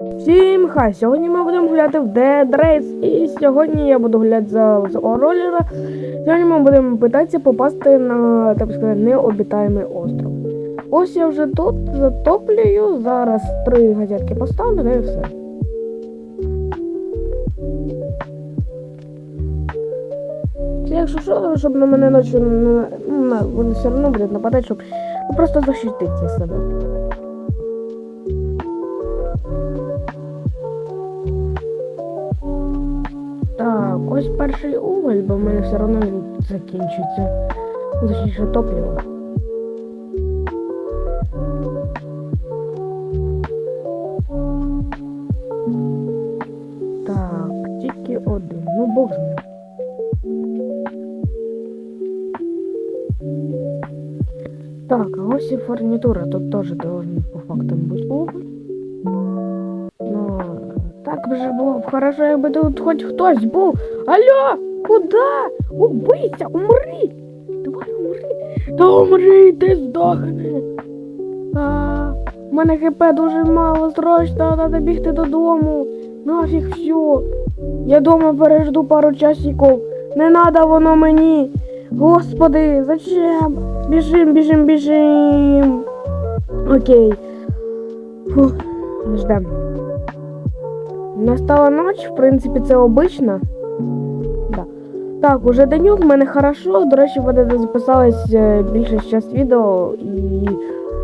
Всім хай! Сьогодні ми будемо гуляти в Dead Race. І сьогодні я буду гуляти за високого ролера. Сьогодні ми будемо питатися попасти на так сказати, необітаємий остров. Ось я вже тут затоплюю. Зараз три газетки поставлю, да і все. Це Якщо що, щоб на мене ночі ну, вони все одно будуть нападати, щоб ну, просто защитити себе. Так, ось перший уголь, бо в мене все одно він закінчиться. Ну, Точніше топливо. Так, тільки один. Ну бог з ним. Так, а ось і фурнітура. Тут теж должен по фактам бути уголь. Же було хорошо, якби тут хоч хтось був. Алло, куда? Убийся, умри! Давай умри! Та умри, ти здохни! А, у мене хп дуже мало, срочно, треба бігти додому. Нафіг все. Я дома пережду пару часиків. Не надо воно мені. Господи, зачем? Біжим, біжим, біжим. Окей. Фух, ждем. Настала ніч, в принципі, це обично. Да. Так, уже денюк, в мене хорошо. До речі, вони записалось е, більше час відео. І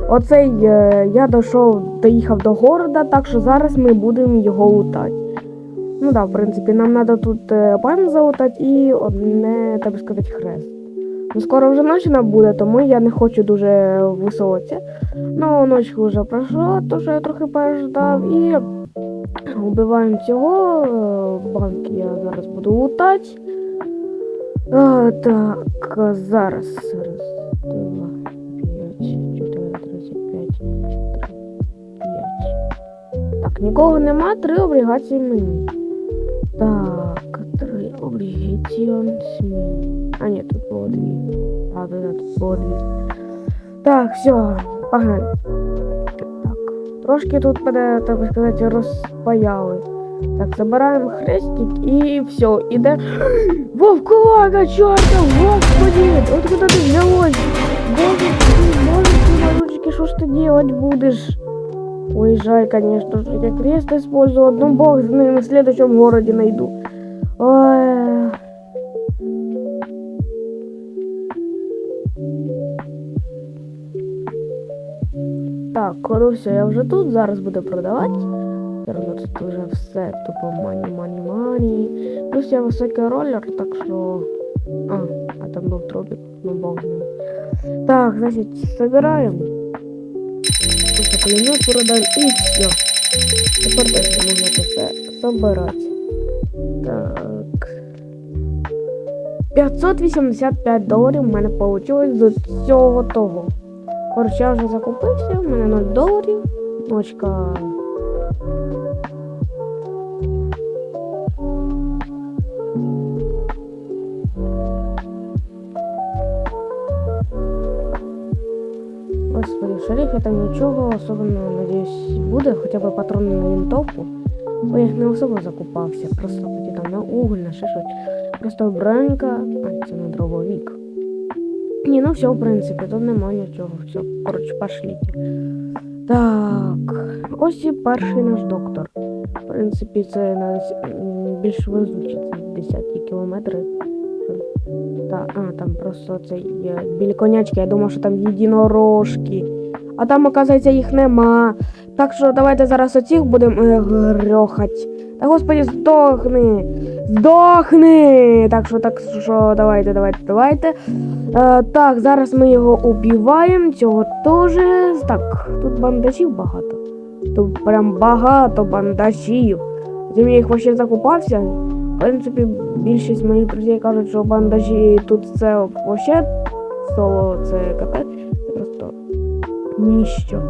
оцей е, я дійшов, доїхав до города, так що зараз ми будемо його лутати. Ну так, да, в принципі, нам треба тут е, пальм залутати і одне, так би сказати, хрест. Ну, скоро вже ночі нам буде, тому я не хочу дуже висовуватися. Ну, ночь вже пройшла, то що я трохи переждав і Убиваємо цього. е, Банк я зараз буду лутати. А, так, зараз. Раз, два, п'ять, чотири, тридцять п'ять, три, п'ять. Так, нікого нема, три облігації мені. Так, три облігації СМІ. А ні, тут було дві. А, да, тут було дві. Так, все, погнали. Так, трошки тут мене, так би сказати, розпаяли. Так, забираємо хрестик і все, іде. Вовкулака, чорта, господи! Откуда ти взялось? Боже, ти, боже, ти, малючки, що ж ти делать будеш? Уезжай, конечно же, я крест использую, одну бог с ним в следующем городе найду. Ой. Так, все, я вже тут, зараз буду продавати. Зараз тут вже все тупо мані, мані, мані. Плюс я високий ролер, так що. А, а там був тропік, ну бог. Так, значить, собираємо. Ще пулемет продаємо і все. Тепер теж можна це все собирати. Так. 585 доларів в мене вийшло з цього того. Коротше, я вже закупився, в мене 0 доларів. Ночка. Господи, в шерифі там нічого особливого, надіюсь, буде, хоча б патрони на винтовку. Бо я їх не особо закупався, просто хоті там на уголь, на ще. Просто бронька, а це на дробовик. Ні, ну все, в принципі, тут нема нічого. Все, коротше, пошліть. Так, ось і перший наш доктор. В принципі, це на м, більш це 10 кілометри. Та, а, там просто це є білі конячки, я думав, що там єдинорожки. А там, оказується, їх нема. Так що давайте зараз оцих будемо е, грьохать. Та господи, здохни! Здохни! Так що, так що, давайте, давайте, давайте. Е, так, зараз ми його убиваємо, цього теж. Так, тут бандажів багато. Тут прям багато бандажів. Зим я їх вообще закупався. В принципі, більшість моїх друзів кажуть, що бандажі тут це вообще соло, це капець. Це просто ніщо.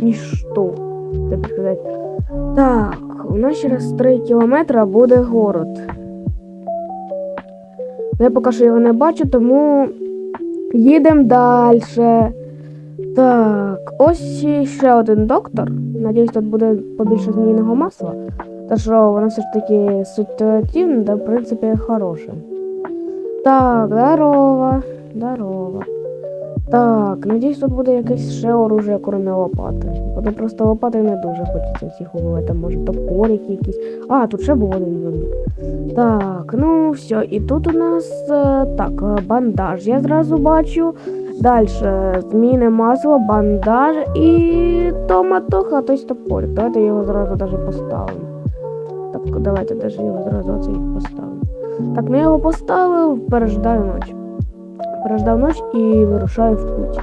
Ніщо. Так сказати. Так, у нас через 3 кілометри буде город. Я поки що його не бачу, тому їдемо далі. Так, ось ще один доктор. Надіюсь, тут буде побільше змійного масла. Та що воно все ж таки ситуативне, да в принципі хороше. Так, здорово, здорово. Так, надіюсь, тут буде якесь ще оружие, крім лопати. Бо просто лопати не дуже хочеться всіх убивати. Може топорики якісь. А, тут ще був один зомбі. Так, ну все, і тут у нас е, так, е, бандаж. Я зразу бачу. Далі зміни масло, бандаж і томатоха, тобто топорик. Давайте його зразу даже поставимо. Так, давайте даже його зразу оцей поставимо. Так, ну я його поставив, переждаю ночь. Переждав ночь і вирушаю в путь.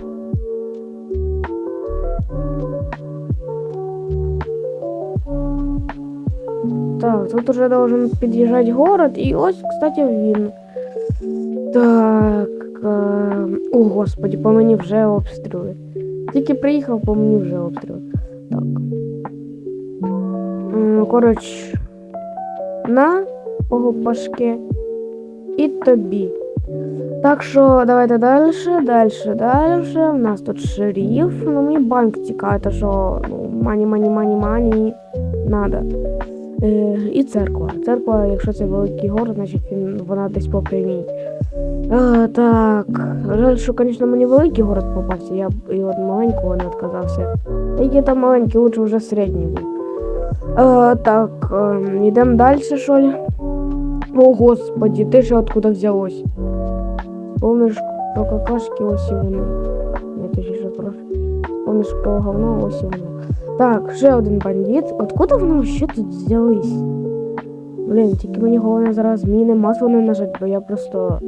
Так, тут уже должен під'їжджати город, і ось, кстати, він. Так. Е, о, господі, по мені вже обстріли. Тільки приїхав, по мені вже обстріли. Так. Коротше, на погубашки і тобі. Так що давайте далі, далі, далі. У нас тут шериф. Ну мені банк тікає, то що ну, мані, мані, мані, мані надо. Е, і церква. Церква, якщо це великий город, значить він, вона десь по прямій. Е, так, жаль, що, звісно, мені великий город попався, я б і від маленького не відказався. Який там маленький, лучше вже середній був. Е, так, е, йдемо далі, що ли? О, господі, ти ще откуда взялось? Помниш про какашки, ось і вони. Не точніше про. Помниш про говно, ось і воно. Так, ще один бандит. Откуда вони ще тут взялись? Блін, тільки мені головне зараз зміни масло не нажать, бо я просто.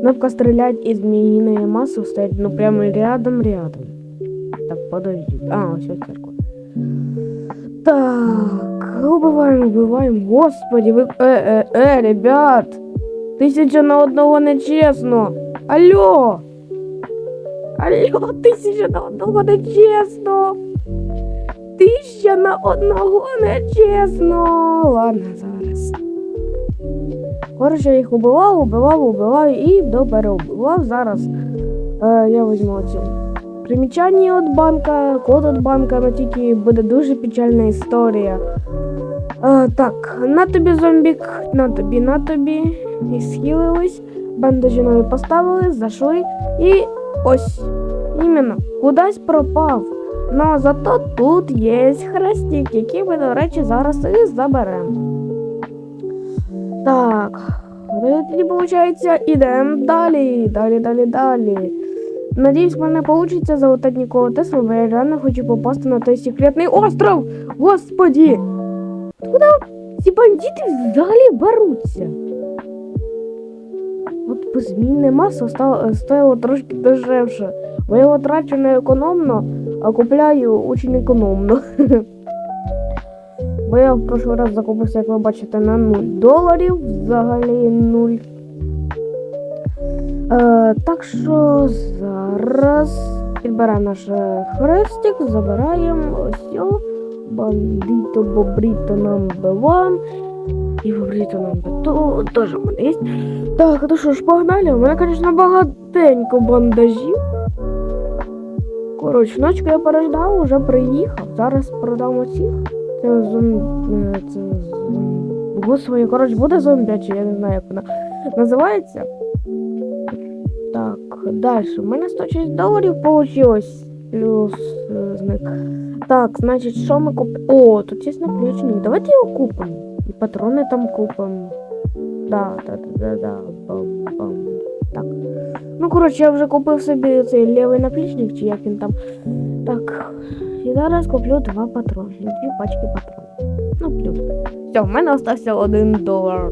Кнопка стрелять и змеиные массы стоять, ну прямо рядом, рядом. Так, подожди. А, все церковь. Так, убиваем, убиваем. Господи, ви... Е, е, е, ребят! Тисяча на одного нечесно. Алло! Алло, тисяча на одного нечесно. Тисяча на одного нечесно. Ладно, зараз. Коротше, я їх убивав, убивав, убивав і допереубивав. Зараз е, я візьму цю примічання від банка, код від банка, але тільки буде дуже печальна історія. Е, так, на тобі зомбік, на тобі, на тобі. І схилились, бандажі нові поставили, зайшли і ось. Іменно, кудись пропав. Ну, зато тут є хрестик, який ми, до речі, зараз і заберемо. Так, тоді виходить, ідемо далі, далі, далі, далі. Надіюсь, в мене вийде залутати Нікола Теслу, бо я реально хочу попасти на той секретний остров. Господі! Куди ці бандити взагалі беруться? От безмінне масло стало, стоїло трошки дешевше. Бо я його трачу не економно, а купляю дуже економно. Бо я в прошлий раз закупився, як ви бачите, на 0 доларів, взагалі 0. Е, так що зараз підберемо наш хрестик, забираємо ось. Бандито, бобріто нам биван. І бобріто нам бето теж мене є. Так, ну що ж, погнали. У мене, звісно, багатенько бандажів. Коротше, ночку я переждав, вже приїхав. Зараз продам оцих. Це зомбі. Це зомбі. Господи, коротше, буде зомбі, я не знаю, як вона називається. Так, далі. У мене 106 доларів вийшло. Плюс е, зник. Так, значить, що ми купимо? О, тут є наключник. Давайте його купимо. І патрони там купимо. Да, да, да, да, да. Бам, бам. Так. Ну, коротше, я вже купив собі цей лівий наплічник, чи як він там. Так. І зараз куплю два патрони. Дві пачки патронів. Ну, плюс. Все, в мене остався один долар.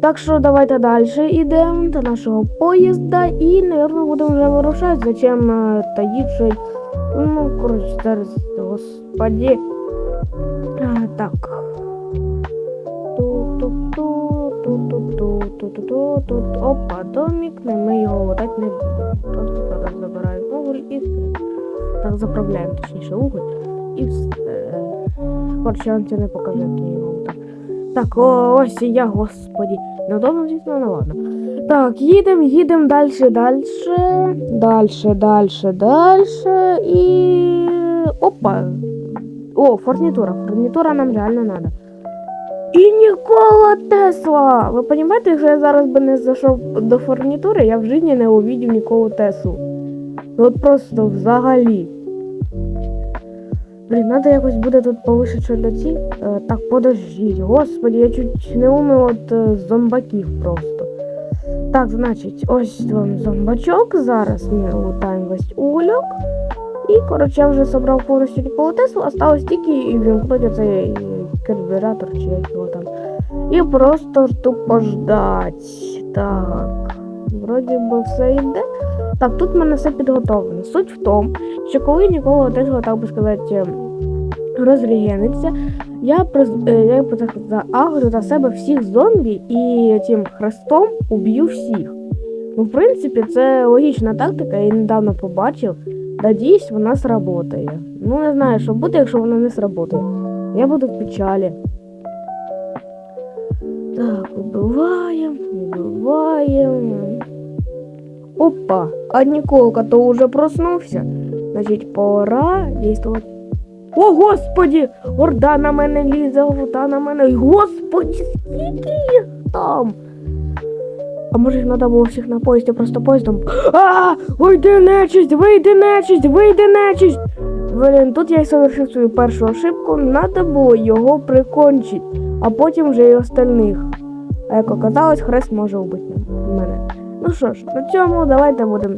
Так що давайте далі йдемо до нашого поїзда і, мабуть, будемо вже вирушати. Зачем е, таїть? Ну, коротше, зараз, господі. А, Так. тут тут опа, домик, не ми його так не будемо. Просто зараз забираємо уголь і. Так, заправляємо, точніше, уголь і все. Короче, я вам не покажу, як я його так. Так, ось я, господі. Неудобно, звісно, ну ладно. Так, їдем, їдем, далі, далі, далі, далі, далі і опа. О, фурнітура. Фурнітура нам реально треба. І Нікола Тесла! Ви розумієте, якщо я зараз би не зайшов до фурнітури, я в житті не увидів Ніколу Теслу. Ну от просто взагалі. Блін, треба якось буде тут повишити шаляці. Е, так, подождіть. Господи, я чуть не умив от е, зомбаків просто. Так, значить, ось вам зомбачок. Зараз ми лутаємо весь угольок. І, коротше, я вже собрав повністю Ніколу осталось тільки і вімкнути цей карбюратор чи як там. І просто тупо ждать. Так. Вроді би все йде. Так, тут в мене все підготовлено. Суть в тому, що коли Нікола Тесла, так би сказати, розрегениться, я, приз- е, я заагрю на себе всіх зомбі і цим хрестом уб'ю всіх. Ну, в принципі, це логічна тактика, я її недавно побачив. Надіюсь, вона сработає. Ну, не знаю, що буде, якщо вона не сработає. Я буду в печалі. Так, убиваємо, убиваємо. Опа, а Ніколка то уже проснувся. Значить, пора дійствувати. О, господі! Орда на мене лізе, орда на мене. Господі, скільки їх там? А може їх треба було всіх на поїзді, просто поїздом. А! Вийди нечисть, вийди нечисть, вийди нечисть! Блін, тут я й совершив свою першу ошибку, треба було його прикончити, а потім вже й остальних. А як оказалось, хрест може вбити мене. Ну що ж, на цьому давайте будемо